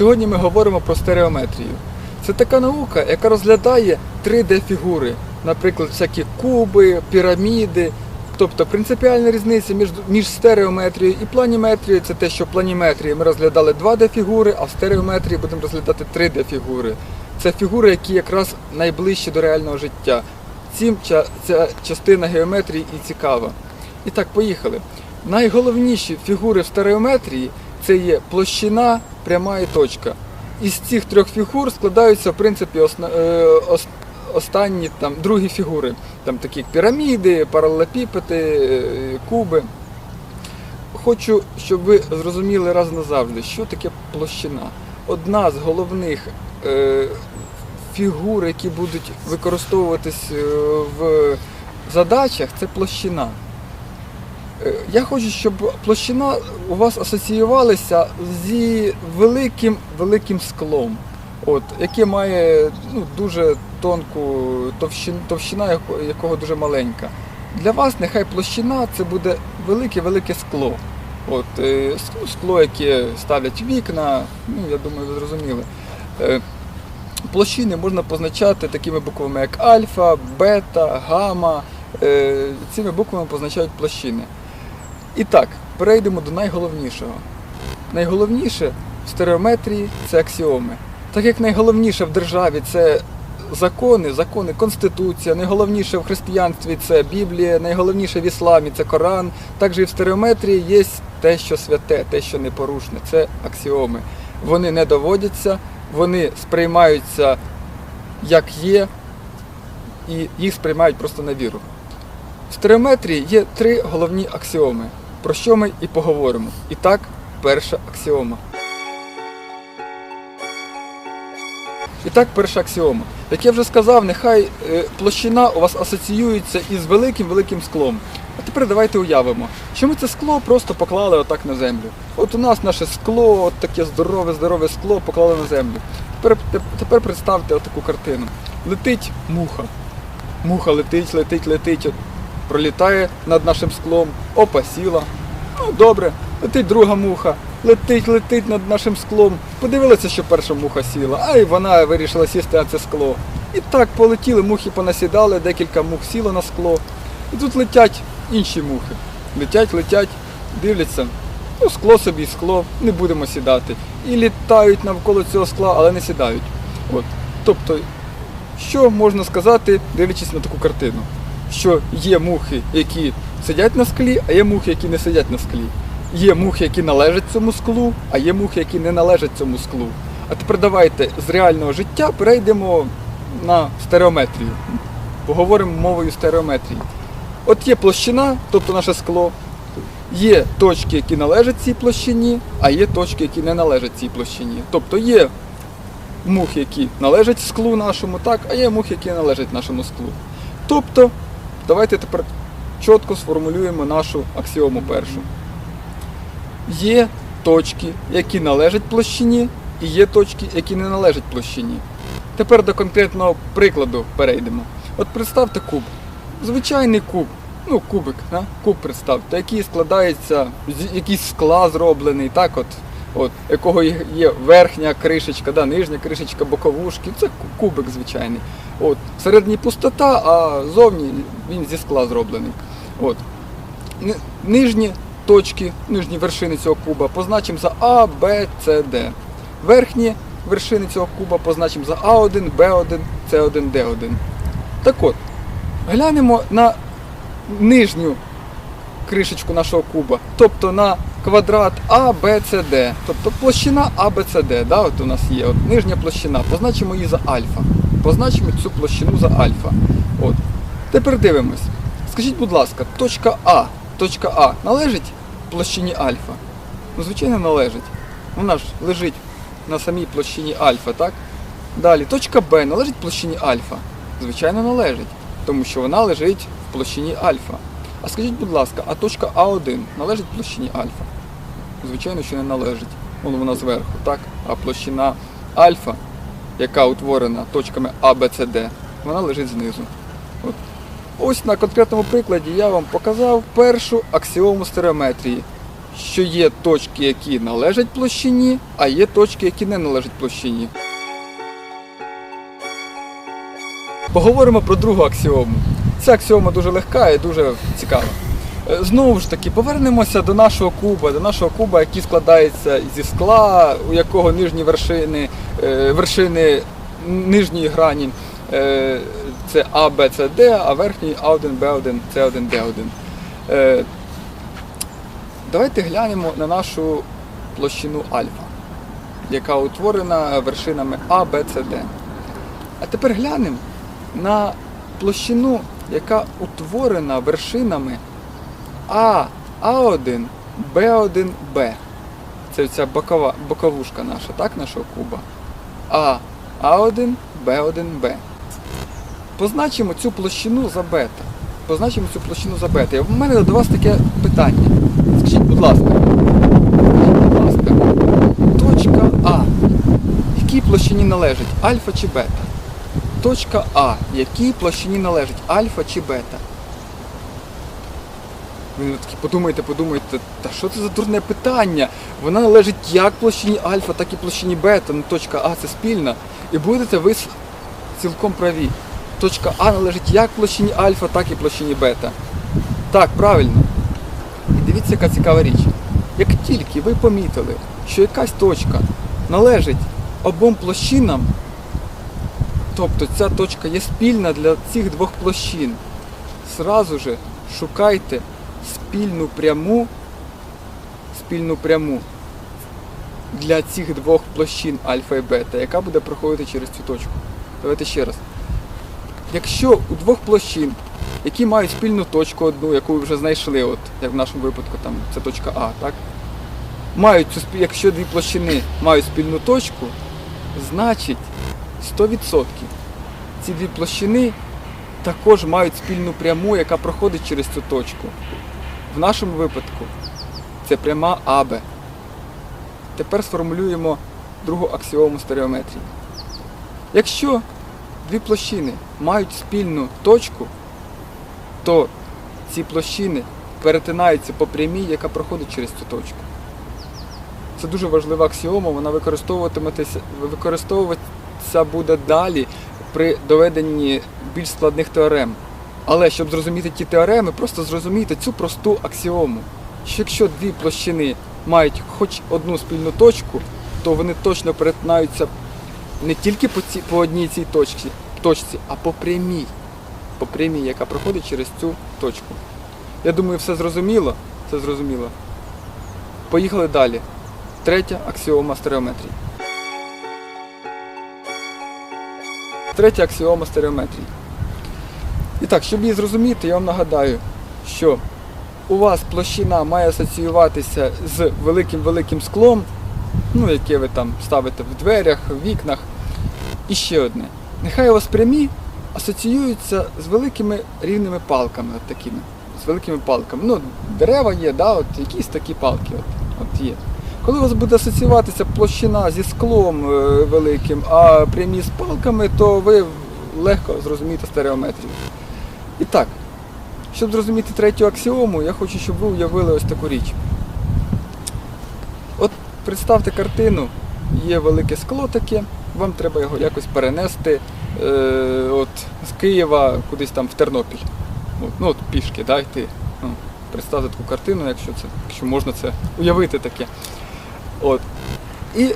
Сьогодні ми говоримо про стереометрію. Це така наука, яка розглядає 3D-фігури, наприклад, всякі куби, піраміди. Тобто принципіальна різниця між, між стереометрією і планіметрією це те, що в планіметрії ми розглядали 2D-фігури, а в стереометрії будемо розглядати 3D-фігури. Це фігури, які якраз найближчі до реального життя. Цим ча- ця частина геометрії і цікава. І так, поїхали. Найголовніші фігури в стереометрії це є площина, пряма і точка. Із цих трьох фігур складаються, в принципі, осна- е, ос- останні там другі фігури, там такі піраміди, паралелепіпеди, е, куби. Хочу, щоб ви зрозуміли раз назавжди, що таке площина. Одна з головних е, фігур, які будуть використовуватись е, в задачах, це площина. Е, Я хочу, щоб площина у вас асоціювалася зі великим великим склом, от, яке має ну, дуже тонку товщину, товщина якого дуже маленька. Для вас нехай площина це буде велике-велике скло. От, е, скло, яке ставлять вікна, ну я думаю, ви зрозуміли. Е, Площини можна позначати такими буквами, як альфа, бета, гамма. Цими буквами позначають площини. І так, перейдемо до найголовнішого. Найголовніше в стереометрії це аксіоми. Так як найголовніше в державі це закони, закони, конституція, найголовніше в християнстві це Біблія, найголовніше в ісламі це Коран. Так же і в стереометрії є те, що святе, те, що непорушне. Це аксіоми. Вони не доводяться, вони сприймаються як є, і їх сприймають просто на віру. В стереометрії є три головні аксіоми, про що ми і поговоримо. І так, перша аксіома. І так, перша аксіома. Як я вже сказав, нехай е, площина у вас асоціюється із великим-великим склом. А тепер давайте уявимо, що ми це скло просто поклали отак на землю. От у нас наше скло, от таке здорове-здорове скло поклали на землю. Тепер, тепер представте отаку картину. Летить муха. Муха летить, летить, летить, пролітає над нашим склом, опа, сіла. Ну, добре, летить друга муха, летить, летить над нашим склом. Подивилася, що перша муха сіла, а й вона вирішила сісти на це скло. І так полетіли, мухи понасідали, декілька мух сіло на скло. І тут летять інші мухи. Летять, летять, дивляться. Ну, скло собі, скло, не будемо сідати. І літають навколо цього скла, але не сідають. От. Тобто, що можна сказати, дивлячись на таку картину? Що є мухи, які сидять на склі, а є мухи, які не сидять на склі. Є мухи, які належать цьому склу, а є мухи, які не належать цьому склу. А тепер давайте з реального життя перейдемо на стереометрію. Поговоримо мовою стереометрії. От є площина, тобто наше скло, є точки, які належать цій площині, а є точки, які не належать цій площині. Тобто є мухи, які належать склу нашому, так, а є мухи, які належать нашому склу. Тобто, давайте тепер чітко сформулюємо нашу аксіому першу. Є точки, які належать площині, і є точки, які не належать площині. Тепер до конкретного прикладу перейдемо. От представте куб. Звичайний куб, ну кубик, да? куб представте, який складається з якийсь скла зроблений, так от, от, якого є є верхня кришечка, да, нижня кришечка, боковушки. Це кубик звичайний. От, всередині пустота, а зовні він зі скла зроблений. От. Нижні точки, нижні вершини цього куба позначимо за А, Б, С, Д. Верхні вершини цього куба позначимо за А1, Б1, С1, Д1. Так от, глянемо на нижню кришечку нашого куба, тобто на квадрат А, Б, С, Д. Тобто площина А. Да, от у нас є от, нижня площина. Позначимо її за альфа. Позначимо цю площину за альфа. От. Тепер дивимось. Скажіть, будь ласка, точка А, точка А належить площині альфа? Ну, звичайно, належить. Вона ж лежить на самій площині альфа, так? Далі, точка Б належить площині альфа? Звичайно, належить, тому що вона лежить в площині альфа. А скажіть, будь ласка, а точка А1 належить площині альфа? Звичайно, що не належить. Вон вона зверху, так? А площина альфа, яка утворена точками А, Б, С, Д, вона лежить знизу. От. Ось на конкретному прикладі я вам показав першу аксіому стереометрії, що є точки, які належать площині, а є точки, які не належать площині. Поговоримо про другу аксіому. Ця аксіома дуже легка і дуже цікава. Е, Знову ж таки, повернемося до нашого куба, до нашого куба, який складається зі скла, у якого нижні вершини, е, вершини нижньої грані е, це А, Б, С, Д, а верхній А1, Б1, С1, Д1. Е, Давайте глянемо на нашу площину альфа, яка утворена вершинами А, Б, С, Д. А тепер глянемо на площину, яка утворена вершинами А, А1, Б1, Б. Це ця бокова, боковушка наша, так, нашого куба. А, А1, Б1, Б. Позначимо цю площину за бета. Позначимо цю площину за бета. В мене до вас таке питання. Скажіть, будь ласка, будь ласка, точка А. Якій площині належить? Альфа чи бета? Точка А. Якій площині належить? Альфа чи бета? Ви такі подумайте, подумайте, та що це за дурне питання? Вона належить як площині альфа, так і площині бета. Ну точка А це спільна. І будете ви цілком праві. Точка А належить як площині альфа, так і площині бета. Так, правильно. І дивіться, яка цікава річ. Як тільки ви помітили, що якась точка належить обом площинам, тобто ця точка є спільна для цих двох площин, зразу же шукайте спільну пряму, спільну пряму для цих двох площин альфа і бета, яка буде проходити через цю точку. Давайте ще раз. Якщо у двох площин, які мають спільну точку одну, яку ви вже знайшли, от, як в нашому випадку, там це точка А, так? Мають якщо дві площини мають спільну точку, значить 100% ці дві площини також мають спільну пряму, яка проходить через цю точку. В нашому випадку це пряма АБ. Тепер сформулюємо другу аксіому стереометрії. Якщо дві площини мають спільну точку, то ці площини перетинаються по прямій, яка проходить через цю точку. Це дуже важлива аксіома, вона використовуватиметься, використовуватися буде далі при доведенні більш складних теорем. Але щоб зрозуміти ті теореми, просто зрозумійте цю просту аксіому, що якщо дві площини мають хоч одну спільну точку, то вони точно перетинаються не тільки по, ці, по одній цій точці, точці, а по прямій, по прямій, яка проходить через цю точку. Я думаю, все зрозуміло. Все зрозуміло. Поїхали далі. Третя аксіома стереометрії. Третя аксіома стереометрії. І так, щоб її зрозуміти, я вам нагадаю, що у вас площина має асоціюватися з великим-великим склом, ну, яке ви там ставите в дверях, в вікнах. І ще одне. Нехай у вас прямі асоціюються з великими рівними палками, от такими. З великими палками. Ну, дерева є, да, от якісь такі палки от, от є. Коли у вас буде асоціюватися площина зі склом е, великим, а прямі з палками, то ви легко зрозумієте стереометрію. І так, щоб зрозуміти третю аксіому, я хочу, щоб ви уявили ось таку річ. От представте картину, є велике скло таке, вам треба його якось перенести е, от, з Києва кудись там в Тернопіль. От, ну от пішки, да, йти. Ну, представте таку картину, якщо це, якщо можна це уявити таке. От. І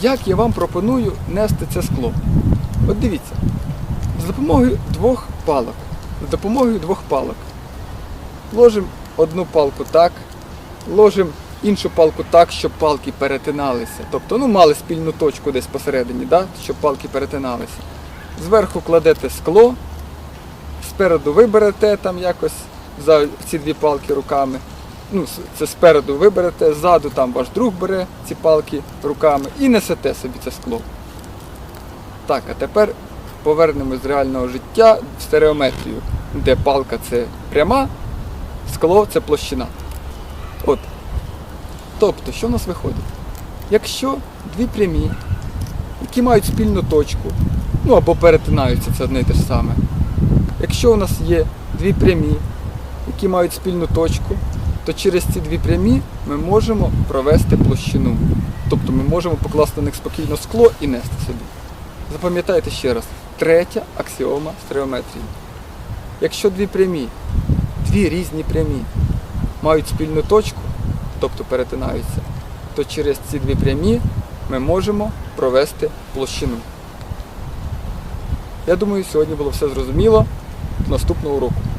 як я вам пропоную нести це скло? От дивіться, з допомогою двох палок. З допомогою двох палок. Ложимо одну палку так, ложимо іншу палку так, щоб палки перетиналися. Тобто, ну, мали спільну точку десь посередині, да? щоб палки перетиналися. Зверху кладете скло, спереду ви берете там якось за ці дві палки руками. Ну, це спереду ви берете, ззаду там ваш друг бере ці палки руками і несете собі це скло. Так, а тепер повернемось з реального життя в стереометрію, де палка це пряма, скло це площина. От. Тобто, що в нас виходить? Якщо дві прямі, які мають спільну точку, ну або перетинаються, це одне і те ж саме. Якщо у нас є дві прямі, які мають спільну точку, то через ці дві прямі ми можемо провести площину. Тобто ми можемо покласти на них спокійно скло і нести собі. Запам'ятайте ще раз, третя аксіома стереометрії. Якщо дві прямі, дві різні прямі мають спільну точку, тобто перетинаються, то через ці дві прямі ми можемо провести площину. Я думаю, сьогодні було все зрозуміло. До наступного уроку.